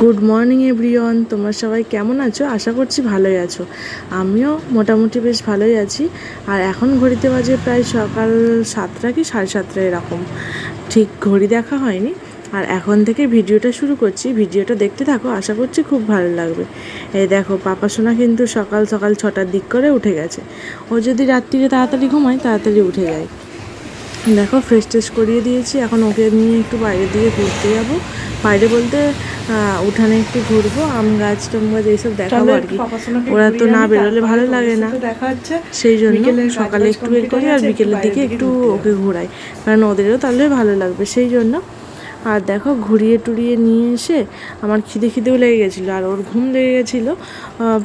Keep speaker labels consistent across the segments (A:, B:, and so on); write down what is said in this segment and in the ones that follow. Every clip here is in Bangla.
A: গুড মর্নিং এভরিওয়ান তোমরা সবাই কেমন আছো? আশা করছি ভালোই আছো। আমিও মোটামুটি বেশ ভালোই আছি। আর এখন ঘড়িতে বাজে প্রায় সকাল সাতটা কি সাড়ে সাতটা এরকম। ঠিক ঘড়ি দেখা হয়নি। আর এখন থেকে ভিডিওটা শুরু করছি। ভিডিওটা দেখতে থাকো, আশা করছি খুব ভালো লাগবে। এই দেখো, পাপা সোনা কিন্তু সকাল সকাল ছটার দিক করে উঠে গেছে। ও যদি রাত্রিরে তাড়াতাড়ি ঘুমায়, তাড়াতাড়ি উঠে যায়। দেখো ফ্রেশ ট্রেশ করিয়ে দিয়েছি। এখন ওকে নিয়ে একটু বাইরের দিকে ঘুরতে যাব। বাইরে বলতে উঠানে একটু ঘুরবো, আম গাছ, টাম গাছ, এইসব দেখাবো আর কি। ওরা তো না বেরোলে ভালো লাগে না। সেই জন্য সকালে একটু বের করি আর বিকেলের দিকে একটু ওকে ঘোরাই। কারণ ওদেরও তাহলে ভালো লাগবে। সেই জন্য, আর দেখো, ঘুরিয়ে টুরিয়ে নিয়ে এসে আমার খিদে খিদেও লেগে গেছিল। আর ওর ঘুম লেগে গেছিল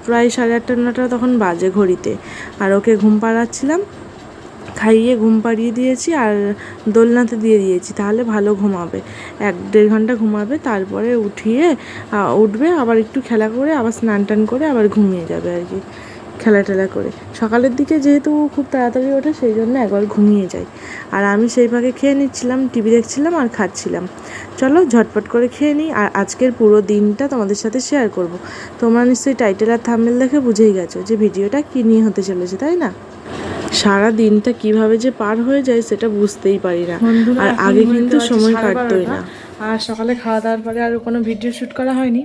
A: প্রায় সাড়ে আটটা নটা তখন বাজে ঘড়িতে। আর ওকে ঘুম পাড়াচ্ছিলাম। খাইয়ে ঘুম পাড়িয়ে দিয়েছি আর দোলনাতে দিয়ে দিয়েছি, তাহলে ভালো ঘুমাবে। এক দেড় ঘণ্টা ঘুমাবে, তারপরে উঠিয়ে উঠবে, আবার একটু খেলা করে, আবার স্নান টান করে আবার ঘুমিয়ে যাবে আর কি, খেলা টেলা করে। সকালের দিকে যেহেতু খুব তাড়াতাড়ি ওঠে, সেই জন্য একবার ঘুমিয়ে যাই আর আমি সেই ফাঁকে খেয়ে নিচ্ছিলাম, টিভি দেখছিলাম আর খাচ্ছিলাম। চলো ঝটপট করে খেয়ে নিই, আর আজকের পুরো দিনটা তোমাদের সাথে শেয়ার করব। তোমরা নিশ্চয়ই টাইটেল আর থাম্বেল দেখে বুঝেই গেছো যে ভিডিওটা কী নিয়ে হতে চলেছে, তাই না? সারা দিনটা কীভাবে যে পার হয়ে যায় সেটা বুঝতেই পারি না। আর আগে কিন্তু সময় কাটতোই না।
B: আর সকালে খাওয়া দাওয়ার পরে আর কোনো ভিডিও শ্যুট করা হয়নি।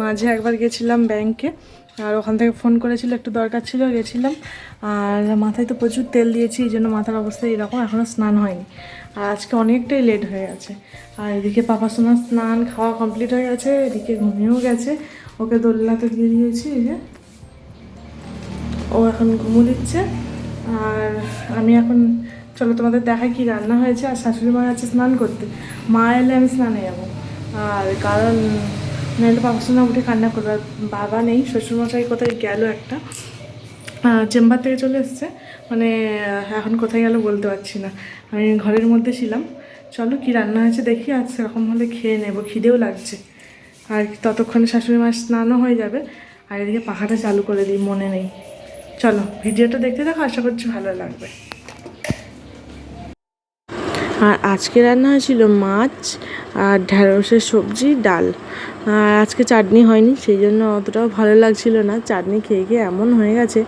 B: মাঝে একবার গেছিলাম ব্যাংকে আর ওখান থেকে ফোন করেছিল একটু দরকার ছিল গেছিলাম। আর মাথায় তো প্রচুর তেল দিয়েছি এই জন্য মাথার অবস্থা এরকম এখনও স্নান হয়নি। আর আজকে অনেকটাই লেট হয়ে গেছে। আর এদিকে পাপা সোনার স্নান খাওয়া কমপ্লিট হয়ে গেছে এদিকে ঘুমিয়েও গেছে। ওকে দোলনাতে দিয়ে দিয়েছি এই যে। ও এখন ঘুমো দিচ্ছে। আর আমি এখন, চলো তোমাদের দেখাই কি রান্না হয়েছে আর শাশুড়ি মা আছে স্নান করতে। মা এলে আমি স্নানে যাব। আর কারণ নাহলে বাবার সঙ্গে উঠে কান্না করবে আর বাবা নেই, শ্বশুরমশাই কোথায় গেল একটা। চেম্বার থেকে চলে এসছে। মানে এখন কোথায় গেল বলতে পারছি না। আমি ঘরের মধ্যে ছিলাম। চলো কি রান্না হয়েছে দেখি, আর সেরকম হলে খেয়ে নেব। খিদেও লাগছে। আর ততক্ষণে শাশুড়ি মার স্নানও হয়ে যাবে। আর এদিকে পাখাটা চালু করে দিই, মনে নেই। চলো, ভিডিওটা দেখতে দেখো আশা করছি ভালো লাগবে।
A: আর আজকে রান্না হয়েছিল মাছ আর ঢ্যাঁড়সের সবজি, ডাল। আর আজকে চাটনি হয়নি, সেই জন্য অতটাও ভালো লাগছিল না। চাটনি খেয়ে খেয়ে এমন হয়ে গেছে,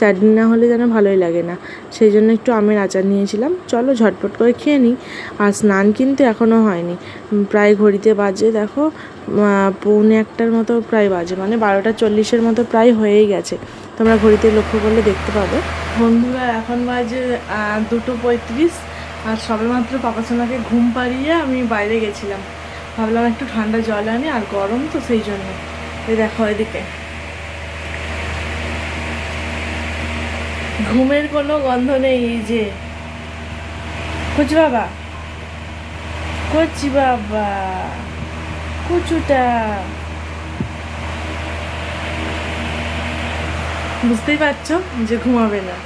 A: চাটনি না হলে যেন ভালোই লাগে না। সেই জন্য একটু আমের আচার নিয়েছিলাম। চলো, ঝটপট করে খেয়ে নিই আর স্নান কিন্তু এখনও হয়নি। প্রায় ঘড়িতে বাজে, দেখো। পৌনে একটার মতো প্রায় বাজে মানে বারোটা চল্লিশের মতো প্রায় হয়েই গেছে। তোমরা ঘড়িতে লক্ষ্য করলে দেখতে পাবে।
B: বন্ধুরা, এখন বাজে দুটো পঁয়ত্রিশ, আর সবেমাত্র পাপা সোনাকে ঘুম পাড়িয়ে আমি বাইরে গেছিলাম। ভাবলাম একটু ঠান্ডা জল আনি, আর গরম তো সেই জন্য। এই দেখো এদিকে। ঘুমের কোনো গন্ধ নেই এই যে। কুচু বাবা? কচি বাবা, কুচুটা। বুঝতেই পারছ যে ঘুমাবে না।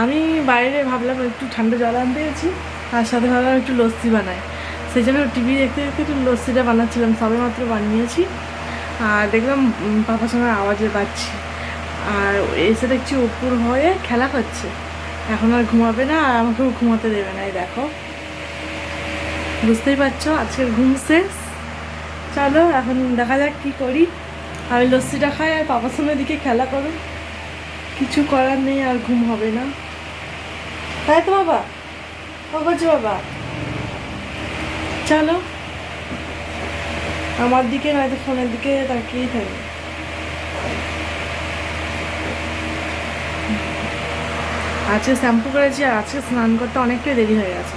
B: আমি বাইরে ভাবলাম একটু ঠান্ডা জল আনতে গেছি আর সাথে ভাবলাম একটু লস্যি বানাই। সেই জন্য টিভি দেখতে দেখতে একটু লস্যিটা বানাচ্ছিলাম, সবে মাত্র বানিয়েছি। আর দেখলাম পাপার সঙ্গে আওয়াজে পাচ্ছি আর এসে দেখছি উপর হয়ে খেলা করছে। এখন আর ঘুমাবে না, আর আমাকেও ঘুমাতে দেবে না, এই দেখো। বুঝতেই পারছ, আজকের ঘুম শেষ। চলো, এখন দেখা যাক কি করি। আমি লস্যিটা খাই, আর পাপার সঙ্গে দিকে খেলা করো। কিছু করার নেই আর ঘুম হবে না। তাই তো বাবা? ও করছ বাবা, চলো। আমার দিকে নয়তো ফোনের দিকে তাকিয়েই থাকবে। আজকে শ্যাম্পু করেছি আর আজকে স্নান করতে অনেকটাই দেরি হয়ে গেছে।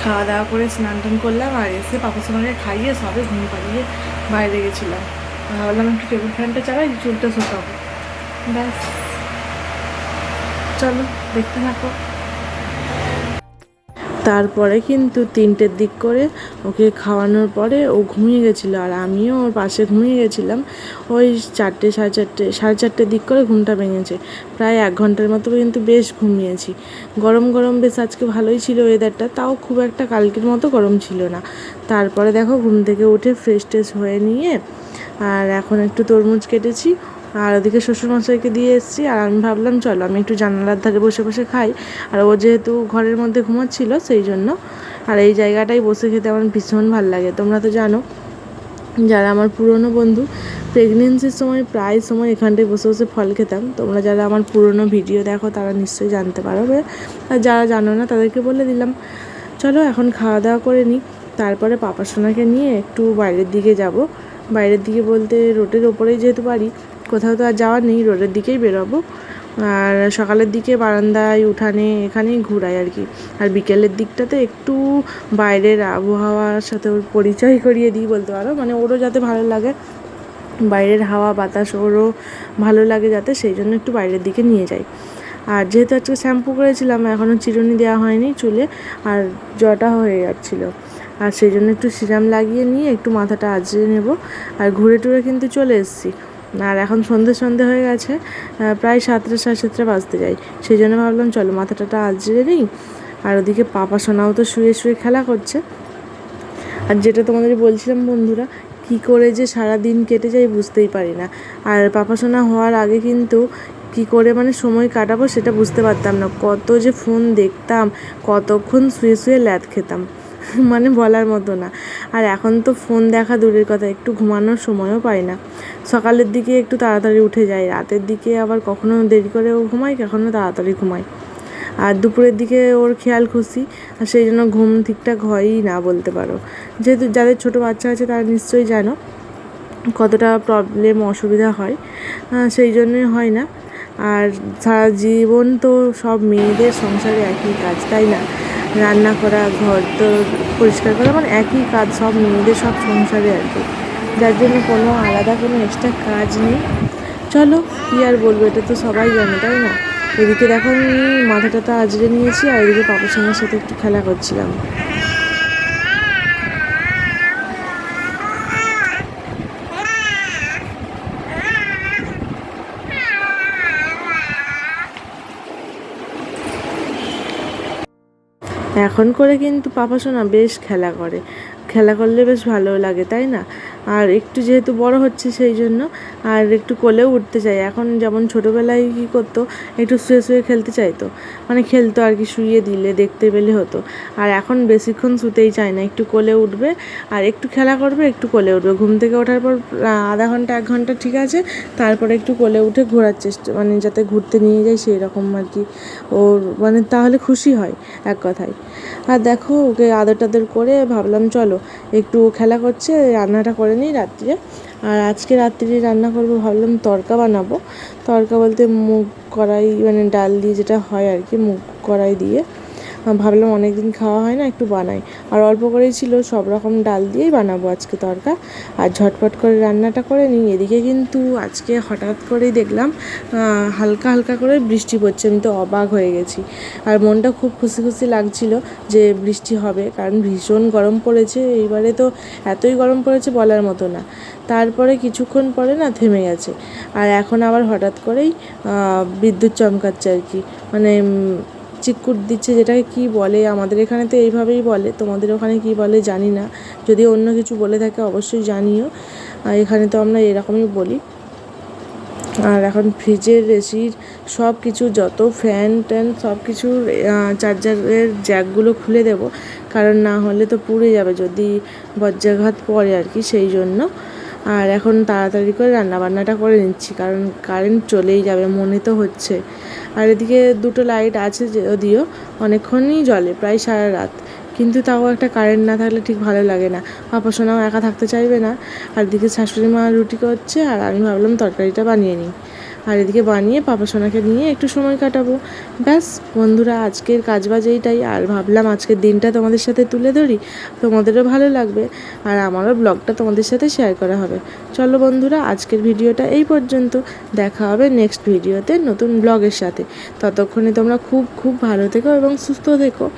B: খাওয়া দাওয়া করে স্নান টান করলাম আর এসে পাপা সোনাকে খাইয়ে সবে ঘুম পাড়িয়ে বাইরে গেছিলাম। ভাবলাম একটু টেবিল ফ্যানটা চালাই চুলটা শুকাবো। ব্যাস। চলো, দেখতে থাকো।
A: তারপরে কিন্তু তিনটের দিক করে ওকে খাওয়ানোর পরে ও ঘুমিয়ে গেছিল আর আমিও ওর পাশে ঘুমিয়ে গেছিলাম। ওই চারটে, সাড়ে চারটে, সাড়ে চারটের দিক করে ঘুমটা ভেঙেছে। প্রায় এক ঘণ্টার মতো কিন্তু বেশ ঘুমিয়েছি। গরম গরম বেশ, আজকে ভালোই ছিল ওয়েদারটা তাও খুব একটা কালকের মতো গরম ছিল না। তারপরে দেখো, ঘুম থেকে উঠে ফ্রেশ ট্রেশ হয়ে নিয়ে আর এখন একটু তরমুজ কেটেছি। আর ওদিকে শ্বশুরমশাইকে দিয়ে এসেছি, আর আমি ভাবলাম, চলো আমি একটু জানালার ধারে বসে বসে খাই। আর ও যেহেতু ঘরের মধ্যে ঘুমাচ্ছিল, সেই জন্য। আর এই জায়গাটাই বসে খেতে আমার ভীষণ ভালো লাগে। তোমরা তো জানো, যারা আমার পুরনো বন্ধু প্রেগনেন্সির সময়, প্রায় সময় এখানটায় বসে বসে ফল খেতাম। তোমরা যারা আমার পুরনো ভিডিও দেখো, তারা নিশ্চয়ই জানতে পারবে। আর যারা জানো না, তাদেরকে বলে দিলাম, চলো এখন খাওয়া দাওয়া করে নিই। তারপরে পাপা সোনাকে নিয়ে একটু বাইরের দিকে যাব। বাইরের দিকে বলতে রোডের ওপরেই যেহেতু বাড়ি কোথাও তো আর যাওয়ার নেই, রোডের দিকেই বেরোবো। আর সকালের দিকে বারান্দায় উঠানে এখানেই ঘুরাই আর কি। আর বিকেলের দিকটাতে একটু বাইরের আবহাওয়ার সাথে ওর পরিচয় করিয়ে দিই বলতে পারো। মানে ওরও যাতে ভালো লাগে, বাইরের হাওয়া, বাতাস ওরও ভালো লাগে যাতে, সেই জন্য একটু বাইরের দিকে নিয়ে যাই। আর যেহেতু আজকে শ্যাম্পু করেছিলাম এখনও চিরুনি দেওয়া হয়নি চুলে, আর জটা হয়ে যাচ্ছিল। আর সেই জন্য একটু সিরাম লাগিয়ে নিয়ে একটু মাথাটা আজরে নেব। আর ঘুরে টুরে কিন্তু চলে এসেছি। আর এখন সন্ধে সন্ধে হয়ে গেছে প্রায় সাতটা সাড়ে সাতটা বাজতে যাই সেই জন্য ভাবলাম, চলো মাথাটাটা আজরে নিই। আর ওদিকে পাপা সোনাও তো শুয়ে শুয়ে খেলা করছে। আর যেটা তোমাদের বলছিলাম বন্ধুরা, কি করে যে সারা দিন কেটে যায় বুঝতেই পারি না। আর পাপাশোনা হওয়ার আগে কিন্তু কি করে মানে সময় কাটাবো সেটা বুঝতে পারতাম না। কত যে ফোন দেখতাম, কতক্ষণ শুয়ে শুয়ে ল্যাদ খেতাম। মানে বলার মতো না। আর এখন তো ফোন দেখা দূরের কথা, একটু ঘুমানোর সময়ও পাই না। সকালের দিকে একটু তাড়াতাড়ি উঠে যাই, রাতের দিকে আবার কখনো দেরি করেও ঘুমাই কখনো তাড়াতাড়ি ঘুমাই আর দুপুরের দিকে ওর খেয়াল খুশি, আর সেই জন্য ঘুম ঠিকঠাক হয়ই না বলতে পারো। যেহেতু যাদের ছোটো বাচ্চা আছে তারা নিশ্চয়ই জানো কতটা প্রবলেম অসুবিধা হয়। সেই জন্যই হয় না। আর সারা জীবন তো সব মেয়েদের সংসারে একই কাজ, তাই না? রান্না করা, ঘর তো পরিষ্কার করা মানে একই কাজ, সব মেয়েদের, সব সংসারে আর কি। যার জন্য কোনো আলাদা কোনো এক্সট্রা কাজ নেই। চলো, কী আর বলব, এটা তো সবাই জানে, তাই না? এদিকে দেখো আমি মাথাটা তো আজরে নিয়েছি, আর এদিকে পাপার সঙ্গে সাথে একটু খেলা করছিলাম। এখন করে কিন্তু পাপাসোনা বেশ খেলা করে। খেলা করলে বেশ ভালো লাগে, তাই না? আর একটু যেহেতু বড় হচ্ছে সেই জন্য, আর একটু কোলেও উঠতে চাই। এখন যেমন ছোটোবেলায় কী করতো, একটু শুয়ে শুয়ে খেলতে চাইতো। মানে খেলতো আর কি শুয়ে দিলে, দেখতে পেলে হতো। আর এখন বেশিক্ষণ শুতেই চায় না, একটু কোলে উঠবে আর একটু খেলা করবে, একটু কোলে উঠবে। ঘুম থেকে ওঠার পর আধা ঘণ্টা, এক ঘণ্টা ঠিক আছে, তারপরে একটু কোলে উঠে ঘোরার চেষ্টা মানে যাতে ঘুরতে নিয়ে যায় সেই রকম আর কি। ওর মানে তাহলে খুশি হয়, এক কথায়। আর দেখো ওকে আদর টাদর করে ভাবলাম চলো একটু খেলা করছে, রান্নাটা করে নিই রাত্রে। আর আজকে রাত্রিরে রান্না করব ভাবলাম তরকা বানাবো। তরকা বলতে মুগ কড়াই মানে ডাল দিয়ে যেটা হয় আর কি, মুগ কড়াই দিয়ে। ভাবলাম অনেক দিন খাওয়া হয় না, একটু বানাই। আর অল্প করেই ছিল, সব রকম ডাল দিয়েই বানাবো আজকে তড়কা আর ঝটপট করে রান্নাটা করে নিই। এদিকে কিন্তু আজকে হঠাৎ করেই দেখলাম হালকা হালকা করে বৃষ্টি পড়ছে। আমি তো অবাক হয়ে গেছি। আর মনটা খুব খুশি খুশি লাগছিল যে বৃষ্টি হবে, কারণ ভীষণ গরম পড়েছে। এইবারে তো এতই গরম পড়েছে বলার মতো না। তারপরে কিছুক্ষণ পরে না থেমে গেছে। আর এখন আবার হঠাৎ করেই বিদ্যুৎ চমকাচ্ছে আর কি। মানে চিকুট দিচ্ছে, যেটাকে কি বলে? আমাদের এখানে তো এইভাবেই বলে, তোমাদের ওখানে কি বলে জানি না। যদি অন্য কিছু বলে থাকে অবশ্যই জানিও। এখানে তো আমরা এরকমই বলি। আর এখন ফ্রিজের এসির সব কিছু যত ফ্যান ট্যান সব কিছুর চার্জারের জ্যাকগুলো খুলে দেব, কারণ না হলে তো পুড়ে যাবে যদি বজ্রাঘাত পড়ে আর কি, সেই জন্য। আর এখন তাড়াতাড়ি করে রান্নাবান্নাটা করে নিচ্ছি, কারণ কারেন্ট চলেই যাবে, মনে তো হচ্ছে। আর এদিকে দুটো লাইট আছে যদিও অনেকক্ষণই জ্বলে, প্রায় সারা রাত। কিন্তু তাও একটা কারেন্ট না থাকলে ঠিক ভালো লাগে না। পাপা সোনাও একা থাকতে চাইবে না। আর দিকে শাশুড়ি মা রুটি করছে, আর আমি ভাবলাম তরকারিটা বানিয়ে নিই। আর এদিকে বানিয়ে পাপা সোনাকে নিয়ে একটু সময় কাটাবো। ব্যাস, বন্ধুরা, আজকের কাজবাজ এইটাই। আর ভাবলাম আজকের দিনটা তোমাদের সাথে তুলে ধরি। তোমাদেরও ভালো লাগবে। আর আমারও ব্লগটা তোমাদের সাথে শেয়ার করা হবে। চলো বন্ধুরা, আজকের ভিডিওটা এই পর্যন্ত। দেখা হবে নেক্সট ভিডিওতে নতুন ব্লগের সাথে। ততক্ষণে তোমরা খুব খুব ভালো থেকো এবং সুস্থ থেকো।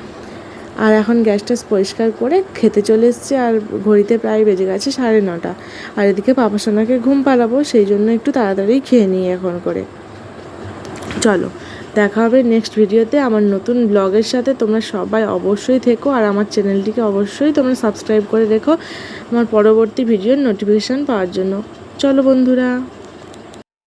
A: আর এখন গ্যাস ট্যাস পরিষ্কার করে খেতে চলে এসছে আর ঘড়িতে প্রায় বেজে গেছে সাড়ে নটা। আর এদিকে পাপা সোনাকে ঘুম পাড়াবো, সেই জন্য একটু তাড়াতাড়ি খেয়ে নিই এখন করে। চলো, দেখা হবে নেক্সট ভিডিওতে আমার নতুন ব্লগের সাথে তোমরা সবাই অবশ্যই থেকো আর আমার চ্যানেলটিকে অবশ্যই তোমরা সাবস্ক্রাইব করে রেখো আমার পরবর্তী ভিডিওর নোটিফিকেশান পাওয়ার জন্য। চলো বন্ধুরা।